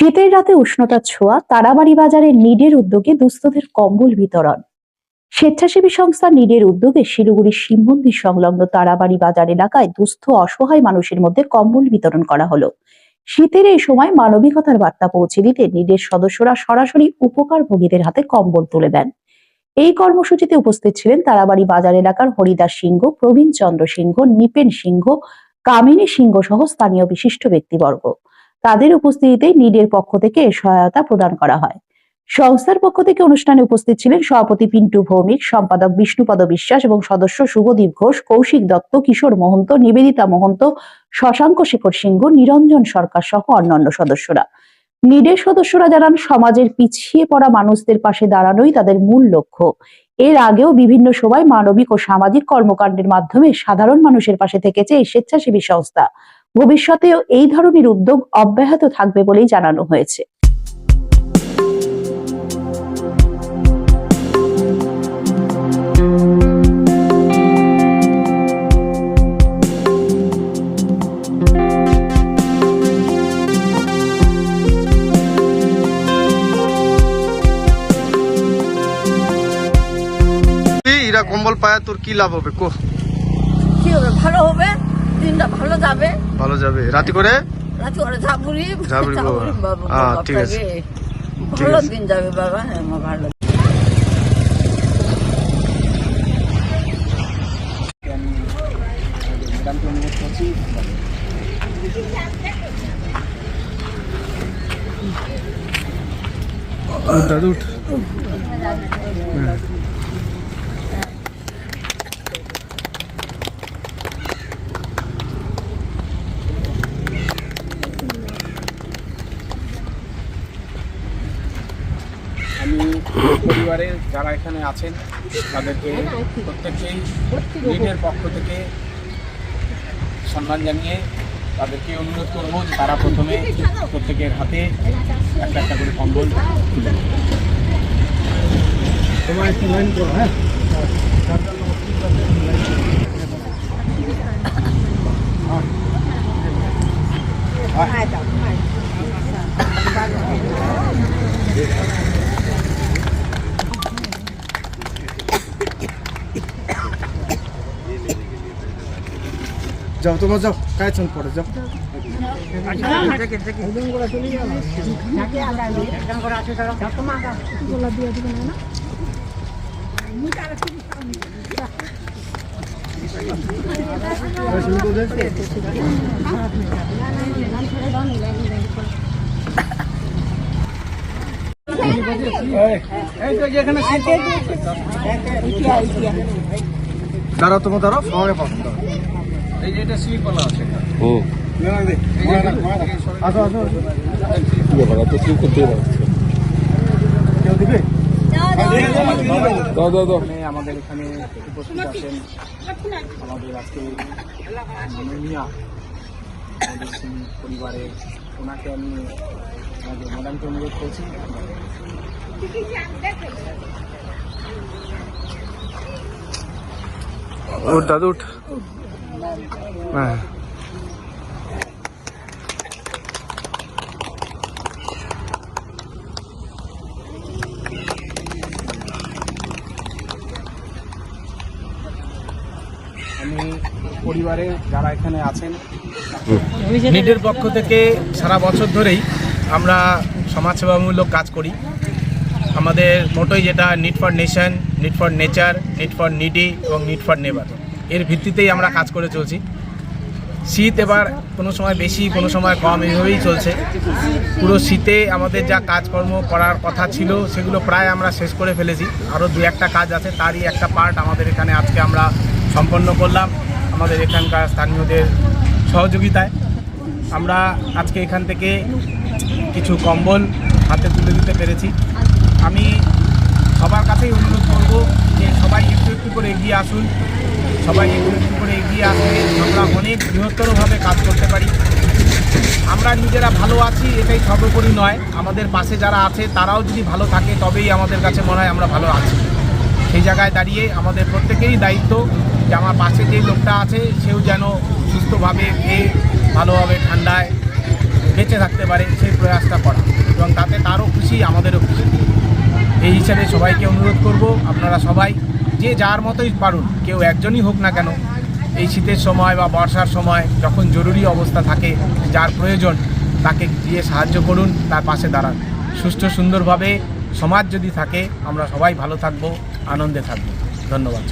শীতের রাতে উষ্ণতার ছোঁয়া তারাবাড়ি বাজারে নিডের উদ্যোগে দুস্থদের কম্বল বিতরণ। স্বেচ্ছাসেবী সংস্থা নিডের উদ্যোগে শিলিগুড়ির শিব মন্দির সংলগ্ন তারাবাড়ি বাজার এলাকায় দুস্থ অসহায় মানুষের মধ্যে কম্বল বিতরণ করা হলো। শীতের এই সময় মানবিকতার বার্তা পৌঁছে দিতে নিডের সদস্যরা সরাসরি উপকারভোগীদের হাতে কম্বল তুলে দেন। এই কর্মসূচিতে উপস্থিত ছিলেন তারাবাড়ি বাজার এলাকার হরিদাস সিংহ প্রবীণ চন্দ্র সিংহ, নিপেন সিংহ, কামিনী সিংহ সহ স্থানীয় বিশিষ্ট ব্যক্তিবর্গ। তাদের উপস্থিতিতে নিডের পক্ষ থেকে সহায়তা প্রদান করা হয়। সংস্থার পক্ষ থেকে অনুষ্ঠানে উপস্থিত ছিলেন সভাপতি পিন্টু ভৌমিক, সম্পাদক বিষ্ণুপদ বিশ্বাস এবং সদস্য শুভদীপ ঘোষ, কৌশিক দত্ত, কিশোর মহন্ত, নিবেদিতা মহন্ত, শশাঙ্ক শেখর সিংহ, নিরঞ্জন সরকার সহ অন্যান্য সদস্যরা। নিডের সদস্যরা জানান, সমাজের পিছিয়ে পড়া মানুষদের পাশে দাঁড়ানোই তাদের মূল লক্ষ্য। এর আগেও বিভিন্ন সময় মানবিক ও সামাজিক কর্মকাণ্ডের মাধ্যমে সাধারণ মানুষের পাশে থেকেছে এই স্বেচ্ছাসেবী সংস্থা। ভবিষ্যতেও এই ধরনের উদ্যোগ অব্যাহত থাকবে বলেই জানানো হয়েছে। কম্বল পায় তোর কি লাভ হবে? কো। কি হবে? ভালো হবে? দিনটা ভালো যাবে। ভালো যাবে। রাতি করে? রাতে ঝাপুরি। ঝাপুরি বাবা, ঠিক আছে। ভালো দিন যাবে বাবা হ্যাঁ ভালো। দাদু আমি পরিবারের যারা এখানে আছেন, তাদেরকে প্রত্যেককেই নিজের পক্ষ থেকে সম্মান জানিয়ে তাদেরকে অনুরোধ করব যে তারা প্রথমে প্রত্যেকের হাতে একটা একটা করে কম্বল তোমার একটু হ্যাঁ? যাও তোমরা যাও কায়চন পড়ে যাও। দাঁড়াও তোমার দাঁড়াও সবাই পাবো এই যে এটা স্লিপওয়ালা আছে। আসো আসো কেউ দিবে এখানে আমাদের এখানে উপস্থিত আছেন আমাদের আজকে সিং পরিবারের ওনাকে আমি আমাদের ম্যাডামকে অনুরোধ করছি। দাদু উঠ। আমি পরিবারের যারা এখানে আছেন নিডের পক্ষ থেকে সারা বছর ধরেই আমরা সমাজসেবামূলক কাজ করি। আমাদের মোটোই যেটা need for nation need for nature need for needy এবং নিট ফর নেবার এর ভিত্তিতেই আমরা কাজ করে চলছি। শীত এবার কোনো সময় বেশি, কোনো সময় কম, এইভাবেই চলছে। পুরো শীতে আমাদের যা কাজকর্ম করার কথা ছিল, সেগুলো প্রায় আমরা শেষ করে ফেলেছি। আরও দু একটা কাজ আছে, তারই একটা পার্ট আমাদের এখানে আজকে আমরা সম্পন্ন করলাম আমাদের এখানকার স্থানীয়দের সহযোগিতায়। আমরা আজকে এখান থেকে কিছু কম্বল হাতে তুলে দিতে পেরেছি। আমি সবার কাছেই অনুরোধ করব যে সবাই একটু একটু করে এগিয়ে আসুন। সবাই করে এগিয়ে আসলে আমরা অনেক বৃহত্তরভাবে কাজ করতে পারি। আমরা নিজেরা ভালো আছি, এটাই সর্বোপরি নয়। আমাদের পাশে যারা আছে, তারাও যদি ভালো থাকে, তবেই আমাদের কাছে মনে হয় আমরা ভালো আছি। সেই জায়গায় দাঁড়িয়ে আমাদের প্রত্যেকেরই দায়িত্ব যে আমার পাশে যে লোকটা আছে, সেও যেন সুস্থভাবে খেয়ে ভালোভাবে ঠান্ডায় বেঁচে থাকতে পারে, সেই প্রয়াসটা করা। এবং তাতে তারও খুশি, আমাদেরও খুশি। এই হিসাবে সবাইকে অনুরোধ করব, আপনারা সবাই যে যার মতোই পারুন, কেউ একজনই হোক না কেন, এই শীতের সময় বা বর্ষার সময় যখন জরুরি অবস্থা থাকে, যার প্রয়োজন, তাকে গিয়ে সাহায্য করুন, তার পাশে দাঁড়ান। সুষ্ঠু, সুন্দরভাবে সমাজ যদি থাকে, আমরা সবাই ভালো থাকব, আনন্দে থাকব। ধন্যবাদ।